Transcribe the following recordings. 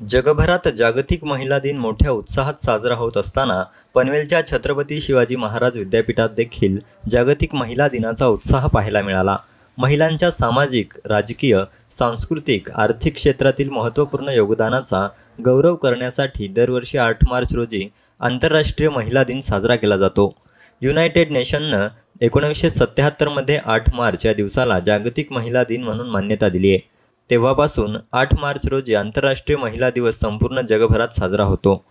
जगभरात जागतिक महिला दिन मोठ्या उत्साहात साजरा होत असताना पनवेलच्या छत्रपती शिवाजी महाराज विद्यापीठात देखील जागतिक महिला दिनाचा उत्साह पाहायला मिळाला. महिलांच्या सामाजिक राजकीय सांस्कृतिक आर्थिक क्षेत्रातील महत्त्वपूर्ण योगदानाचा गौरव करण्यासाठी दरवर्षी आठ मार्च रोजी आंतरराष्ट्रीय महिला दिन साजरा केला जातो. युनायटेड नेशननं एकोणीसशे सत्त्याहत्तरमध्ये आठ मार्च या दिवसाला जागतिक महिला दिन म्हणून मान्यता दिली आहे. तेव्हापासून आठ मार्च रोजी आंतरराष्ट्रीय महिला दिवस संपूर्ण जगभरात साजरा होतो.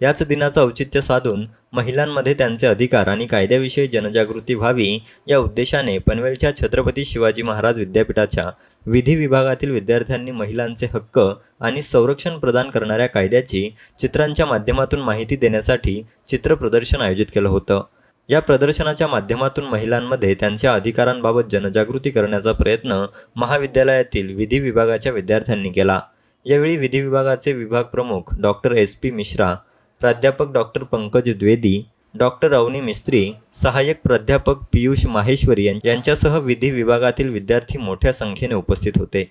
याच दिनाचं औचित्य साधून महिलांमध्ये त्यांचे अधिकार आणि कायद्याविषयी जनजागृती व्हावी या उद्देशाने पनवेलच्या छत्रपती शिवाजी महाराज विद्यापीठाच्या विधी विभागातील विद्यार्थ्यांनी महिलांचे हक्क आणि संरक्षण प्रदान करणाऱ्या कायद्याची चित्रांच्या माध्यमातून माहिती देण्यासाठी चित्र प्रदर्शन आयोजित केलं होतं. या प्रदर्शनाच्या माध्यमातून महिलांमध्ये त्यांच्या अधिकारांबाबत जनजागृती करण्याचा प्रयत्न महाविद्यालयातील विधी विभागाच्या विद्यार्थ्यांनी केला. यावेळी विधी विभागाचे विभाग प्रमुख डॉक्टर एस पी मिश्रा प्राध्यापक डॉक्टर पंकज द्वेदी डॉक्टर अवनी मिस्त्री सहाय्यक प्राध्यापक पियुष माहेश्वरी यांच्यासह विधी विभागातील विद्यार्थी मोठ्या संख्येने उपस्थित होते.